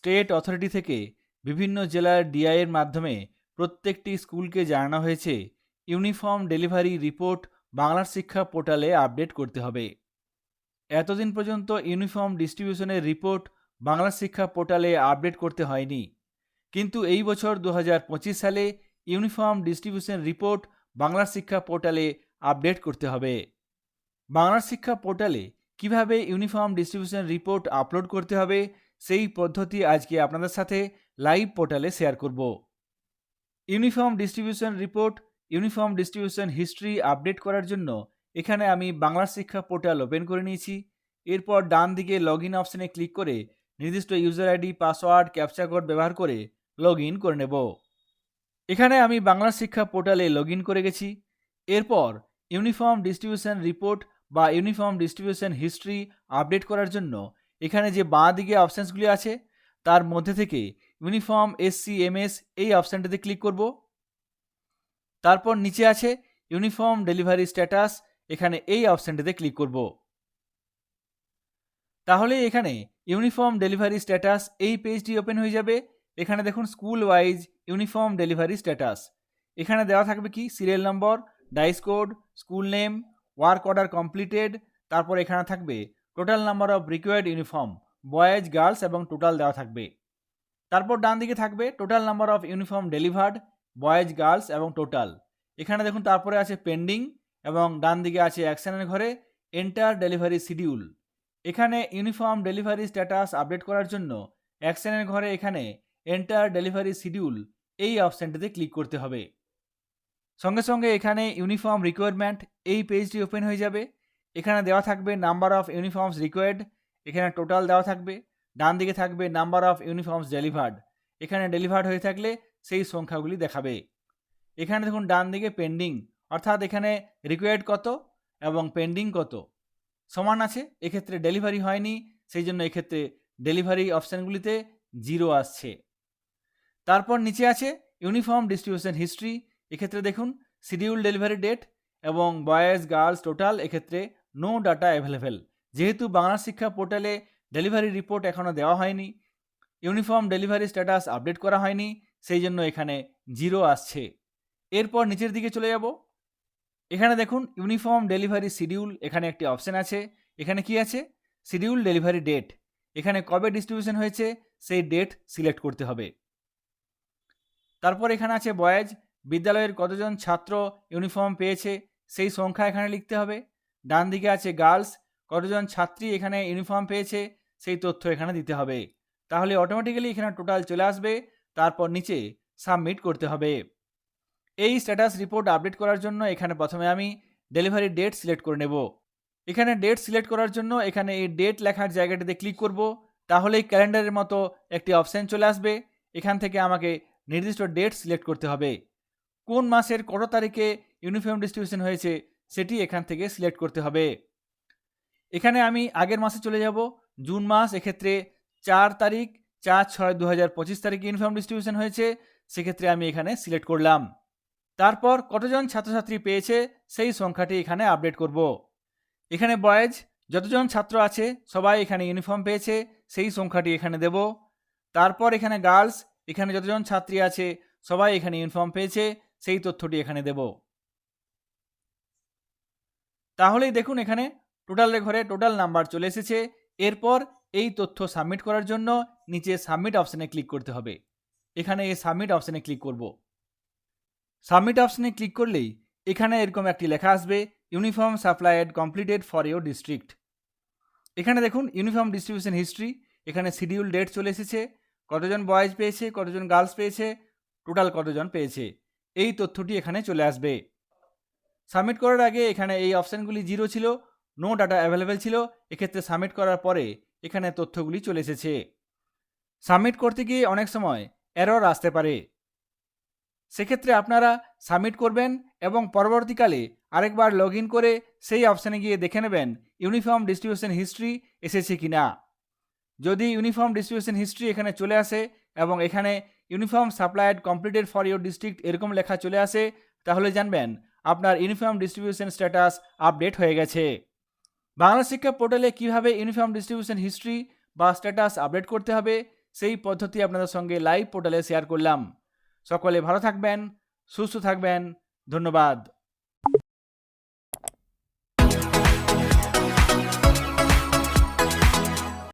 State authority থেকে বিভিন্ন জেলার ডিআইয়ের মাধ্যমে প্রত্যেকটি স্কুলকে জানানো হয়েছে। ইউনিফর্ম ডেলিভারি রিপোর্ট বাংলার শিক্ষা পোর্টালে আপডেট করতে হবে। এতদিন পর্যন্ত ইউনিফর্ম ডিস্ট্রিবিউশনের রিপোর্ট বাংলা শিক্ষা পোর্টালে আপডেট করতে হয়নি। কিন্তু এই বছর দু হাজার পঁচিশ সালে uniform distribution report Bangla Shiksha পোর্টালে আপডেট করতে হবে। বাংলা শিক্ষা পোর্টালে কীভাবে ইউনিফর্ম ডিস্ট্রিবিউশন রিপোর্ট আপলোড করতে হবে সেই পদ্ধতি আজকে আপনাদের সাথে লাইভ পোর্টালে শেয়ার করব। Uniform distribution report uniform distribution history update করার জন্য এখানে আমি বাংলা শিক্ষা পোর্টাল ওপেন করে নিয়েছি। এরপর ডান দিকে লগ ইন অপশানে ক্লিক করে নির্দিষ্ট user ID password captcha code ব্যবহার করে লগ ইন করে নেব। এখানে আমি বাংলা শিক্ষা পোর্টালে লগ ইন করে গেছি। এরপর ইউনিফর্ম ডিস্ট্রিবিউশন রিপোর্ট বা ইউনিফর্ম ডিস্ট্রিবিউশন হিস্ট্রি আপডেট করার জন্য এখানে যে বাঁ দিকে অপশানসগুলি আছে, তার মধ্যে থেকে ইউনিফর্ম এসসিএমএস এই অপশানটিতে ক্লিক করব। তারপর নিচে আছে ইউনিফর্ম ডেলিভারি স্ট্যাটাস, এখানে এই অপশানটিতে ক্লিক করব। তাহলে এখানে ইউনিফর্ম ডেলিভারি স্ট্যাটাস এই পেজটি ওপেন হয়ে যাবে। এখানে দেখুন school wise uniform delivery status. এখানে দেওয়া থাকবে কি? Serial number, DISE code, school name, work order completed, তারপর এখানে থাকবে total number of required uniform boys girls এবং টোটাল দেওয়া থাকবে। তারপর ডান দিকে থাকবে total number of uniform delivered boys girls এবং টোটাল এখানে দেখুন তারপরে আছে পেন্ডিং এবং ডান দিকে আছে অ্যাকশনের ঘরে এন্টার ডেলিভারি শিডিউল এখানে ইউনিফর্ম ডেলিভারি স্ট্যাটাস আপডেট করার জন্য অ্যাকশনের ঘরে এখানে এন্টার ডেলিভারি শিডিউল এই অপশানটিতে ক্লিক করতে হবে। সঙ্গে সঙ্গে এখানে ইউনিফর্ম রিকোয়ারমেন্ট এই পেজটি ওপেন হয়ে যাবে। এখানে দেওয়া থাকবে নাম্বার অফ ইউনিফর্মস রিকোয়ার্ড এখানে টোটাল দেওয়া থাকবে, ডান দিকে থাকবে নাম্বার অফ ইউনিফর্মস ডেলিভার্ড এখানে ডেলিভার্ড হয়ে থাকলে সেই সংখ্যাগুলি দেখাবে। এখানে দেখুন ডান দিকে পেন্ডিং অর্থাৎ এখানে রিকোয়ার্ড কত এবং পেন্ডিং কত, সমান আছে, এক্ষেত্রে ডেলিভারি হয়নি, সেই জন্য এক্ষেত্রে ডেলিভারি অপশানগুলিতে জিরো আসছে। তারপর নিচে আছে ইউনিফর্ম ডিস্ট্রিবিউশন হিস্ট্রি এক্ষেত্রে দেখুন শিডিউল ডেলিভারি ডেট এবং বয়েজ গার্লস টোটাল এক্ষেত্রে নো ডাটা অ্যাভেলেবেল যেহেতু বাংলা শিক্ষা পোর্টালে ডেলিভারি রিপোর্ট এখনও দেওয়া হয়নি ইউনিফর্ম ডেলিভারি স্ট্যাটাস আপডেট করা হয়নি, সেই জন্য এখানে জিরো আসছে। এরপর নিচের দিকে চলে যাব। এখানে দেখুন ইউনিফর্ম ডেলিভারি শিডিউল এখানে একটি অপশান আছে। এখানে কি আছে? শিডিউল ডেলিভারি ডেট এখানে কবে ডিস্ট্রিবিউশন হয়েছে, সেই ডেট সিলেক্ট করতে হবে। তারপর এখানে আছে বয়েজ। বিদ্যালয়ের কতজন ছাত্র ইউনিফর্ম পেয়েছে, সেই সংখ্যা এখানে লিখতে হবে। ডান দিকে আছে গার্লস, কতজন ছাত্রী এখানে ইউনিফর্ম পেয়েছে, সেই তথ্য এখানে দিতে হবে। তাহলে অটোমেটিক্যালি এখানে টোটাল চলে আসবে, তারপর নিচে সাবমিট করতে হবে। এই স্ট্যাটাস রিপোর্ট আপডেট করার জন্য এখানে প্রথমে আমি ডেলিভারি ডেট সিলেক্ট করে নেব। এখানে ডেট সিলেক্ট করার জন্য এখানে এই ডেট লেখার জায়গাটিতে ক্লিক করব, তাহলেই ক্যালেন্ডারের মতো একটি অপশান চলে আসবে। এখান থেকে আমাকে নির্দিষ্ট ডেট সিলেক্ট করতে হবে। কোন মাসের কত তারিখে ইউনিফর্ম ডিস্ট্রিবিউশন হয়েছে সেটি এখান থেকে সিলেক্ট করতে হবে। এখানে আমি আগের মাসে চলে যাব। জুন মাস, এক্ষেত্রে চার তারিখ, চার ছয় দু হাজার পঁচিশ তারিখে ইউনিফর্ম ডিস্ট্রিবিউশন হয়েছে। সেক্ষেত্রে আমি এখানে সিলেক্ট করলাম। তারপর কতজন ছাত্রছাত্রী পেয়েছে সেই সংখ্যাটি এখানে আপডেট করব। এখানে বয়েজ যতজন ছাত্র আছে, সবাই এখানে ইউনিফর্ম পেয়েছে, সেই সংখ্যাটি এখানে দেব। তারপর এখানে গার্লস এখানে যতজন ছাত্রী আছে, সবাই এখানে ইউনিফর্ম পেয়েছে, সেই তথ্যটি এখানে দেব। তাহলেই দেখুন এখানে টোটালের ঘরে টোটাল নাম্বার চলে এসেছে। এরপর এই তথ্য সাবমিট করার জন্য নিচে সাবমিট অপশানে ক্লিক করতে হবে। এখানে এই সাবমিট অপশানে ক্লিক করব। সাবমিট অপশানে ক্লিক করলেই এখানে এরকম একটি লেখা আসবে uniform supplied completed for your district এখানে দেখুন ইউনিফর্ম ডিস্ট্রিবিউশন হিস্ট্রি এখানে শিডিউল ডেট চলে এসেছে, কতজন বয়েজ পেয়েছে, কতজন গার্লস পেয়েছে টোটাল কতজন পেয়েছে? এই তথ্যটি এখানে চলে আসবে। সাবমিট করার আগে এখানে এই অপশানগুলি জিরো ছিল নো ডাটা অ্যাভেলেবেল ছিল, এক্ষেত্রে সাবমিট করার পরে এখানে তথ্যগুলি চলে এসেছে। সাবমিট করতে গিয়ে অনেক সময় এরর আসতে পারে। সেক্ষেত্রে আপনারা সাবমিট করবেন এবং পরবর্তীকালে আরেকবার লগ করে সেই অপশানে গিয়ে দেখে নেবেন ইউনিফর্ম ডিস্ট্রিবিউশন হিস্ট্রি এসেছে কি না। যদি ইউনিফর্ম ডিস্ট্রিবিউশন হিস্ট্রি এখানে চলে আসে এবং এখানে uniform supplied completed for your district এরকম লেখা চলে আসে, তাহলে জানবেন আপনার ইউনিফর্ম ডিস্ট্রিবিউশন স্ট্যাটাস আপডেট হয়ে গেছে। বাংলা শিক্ষা পোর্টালে কীভাবে ইউনিফর্ম ডিস্ট্রিবিউশন হিস্ট্রি বা স্ট্যাটাস আপডেট করতে হবে, সেই পদ্ধতি আপনাদের সঙ্গে লাইভ পোর্টালে শেয়ার করলাম। সকলে ভালো থাকবেন, সুস্থ থাকবেন, ধন্যবাদ।